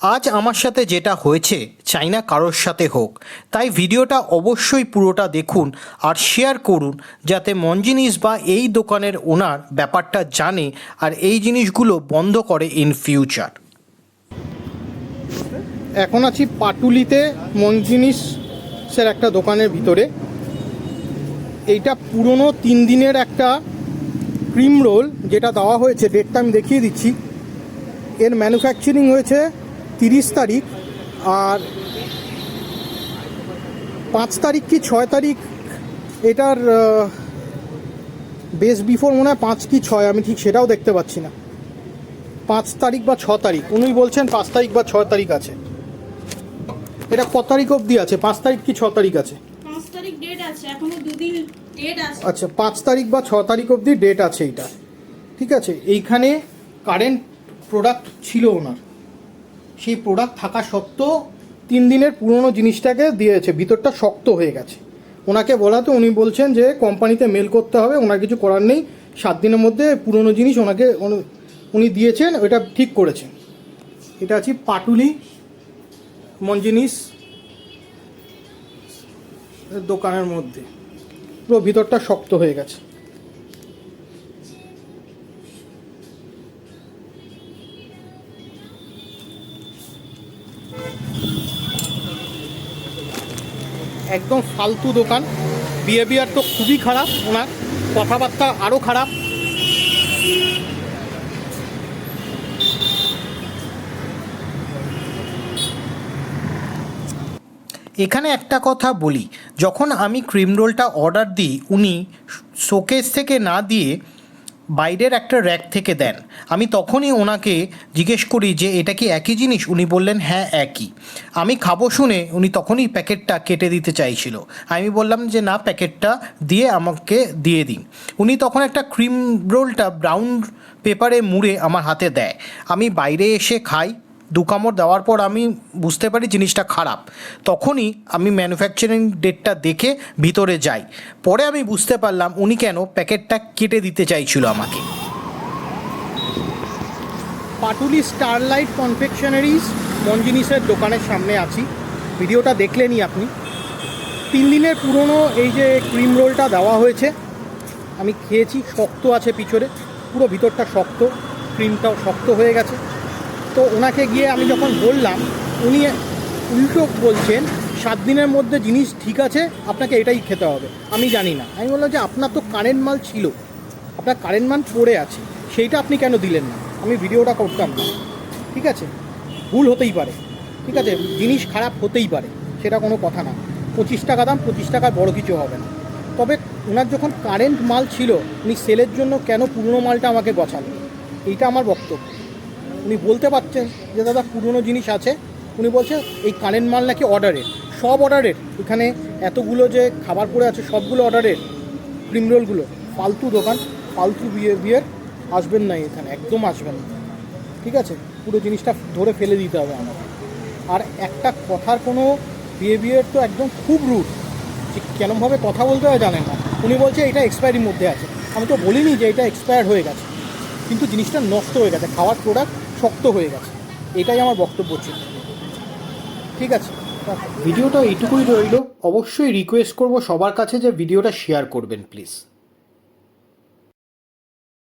আজ আমার সাথে যেটা হয়েছে চাই না কারোর সাথে হোক। তাই ভিডিওটা অবশ্যই পুরোটা দেখুন আর শেয়ার করুন, যাতে মঞ্জিনিস বা এই দোকানের ওনার ব্যাপারটা জানে আর এই জিনিসগুলো বন্ধ করে ইন ফিউচার এখন আছি পাটুলিতে মঞ্জিনিসের একটা দোকানের ভিতরে। এইটা পুরনো তিন দিনের একটা ক্রিম রোল যেটা দেওয়া হয়েছে ডেটটা আমি দেখিয়ে দিচ্ছি। এর ম্যানুফ্যাকচারিং হয়েছে তিরিশ তারিখ আর পাঁচ তারিখ কি ছয় তারিখ? এটার বেস বিফোর মনে হয় পাঁচ কি ছয় আমি ঠিক সেটাও দেখতে পাচ্ছি না। পাঁচ তারিখ বা ছ তারিখ উনি বলছেন পাঁচ তারিখ বা ছ তারিখ আছে। এটা কত তারিখ অবধি আছে? পাঁচ তারিখ কি ছ তারিখ আছে? আচ্ছা পাঁচ তারিখ বা ছ তারিখ অবধি ডেট আছে এইটা ঠিক আছে এইখানে কারেন্ট প্রোডাক্ট ছিল ওনার। সেই প্রোডাক্ট থাকা সত্ত্বেও তিন দিনের পুরনো জিনিসটাকে দিয়েছে, ভিতরটা শক্ত হয়ে গেছে। ওনাকে বলাতে উনি বলছেন যে কোম্পানিতে মেল করতে হবে, ওনার কিছু করার নেই। সাত দিনের মধ্যে পুরনো জিনিস ওনাকে উনি- দিয়েছেন, ওটা ঠিক করেছেন। এটা আছে পাটুলি, মঞ্জিনিস দোকানের মধ্যে। পুরো ভিতরটা শক্ত হয়ে গেছে। একদম ফালতু দোকান। বিহেভিয়ার তো খুবই খারাপ, ওনার কথাবার্তা আরও খারাপ। এখানে একটা কথা বলি, যখন আমি ক্রিম রোলটা অর্ডার দিই, উনি শোকেস থেকে না দিয়ে বাইরের একটা র্যাক থেকে দেন। আমি তখনই ওনাকে জিজ্ঞেস করি যে, এটা কি একই জিনিস? উনি বললেন হ্যাঁ একই। আমি খাব শুনে উনি তখনই প্যাকেটটা কেটে দিতে চাইছিল। আমি বললাম যে, না, প্যাকেটটা দিয়ে আমাকে দিয়ে দিন। উনি তখন একটা ক্রিম রোলটা ব্রাউন পেপারে মুড়ে আমার হাতে দেয়। আমি বাইরে এসে খাই। দু কামড় দেওয়ার পর আমি বুঝতে পারি জিনিসটা খারাপ। তখনই আমি ম্যানুফ্যাকচারিং ডেটটা দেখে ভিতরে যাই। পরে আমি বুঝতে পারলাম উনি কেন প্যাকেটটা কেটে দিতে চাইছিল আমাকে। পাটুলি স্টারলাইট কনফেকশনারিজ মন জিনিসের দোকানের সামনে আছি। ভিডিওটা দেখলেনই আপনি। তিন দিনের পুরনো এই যে ক্রিম রোলটা দেওয়া হয়েছে, আমি খেয়েছি, শক্ত আছে পিছনে। পুরো ভিতরটা শক্ত ক্রিমটাও শক্ত হয়ে গেছে। তো ওনাকে গিয়ে আমি যখন বললাম, উনি উল্টো বলছেন, সাত দিনের মধ্যে জিনিস ঠিক আছে, আপনাকে এটাই খেতে হবে। আমি জানি না। আমি বললাম যে, আপনার তো কারেন্ট মাল ছিল। আপনার কারেন্ট মাল পড়ে আছে। সেইটা আপনি কেন দিলেন না? আমি ভিডিওটা করতাম না। ঠিক আছে? ভুল হতেই পারে। ঠিক আছে? জিনিস খারাপ হতেই পারে। সেটা কোনো কথা না। পঁচিশ টাকা দাম, পঁচিশ টাকার বড় কিছু হবে না। তবে ওনার যখন কারেন্ট মাল ছিল, উনি সেলের জন্য কেন পুরনো মালটা আমাকে গছালেন এইটা আমার বক্তব্য। উনি বলতে পারছেন যে, দাদা, পুরনো জিনিস আছে। উনি বলছে, এই কারেন্ট মাল নাকি অর্ডারের। সব অর্ডারের। এখানে এতগুলো যে খাবার পড়ে আছে, সবগুলো অর্ডারের। ক্রিম রোলগুলো। ফালতু দোকান, ফালতু বিয়ে, বিয়ের। আসবেন না এখানে, একদম আসবেন না। ঠিক আছে? পুরো জিনিসটা ধরে ফেলে দিতে হবে আমাকে। আর একটা কথার কোনো বিহেভিয়ার তো একদম খুব রুট। যে কেমনভাবে কথা বলতে হয় জানেন না। উনি বলছে, এটা এক্সপায়ারির মধ্যে আছে। আমি তো বলিনি যে এটা এক্সপায়ার হয়ে গেছে। কিন্তু জিনিসটা নষ্ট হয়ে গেছে, খাওয়ার প্রোডাক্ট শক্ত হয়ে গেছে। এটাই আমার বক্তব্য ছিল। ঠিক আছে? ভিডিওটা এইটুকুই রইল। অবশ্যই রিকোয়েস্ট করব সবার কাছে যে ভিডিওটা শেয়ার করবেন প্লিজ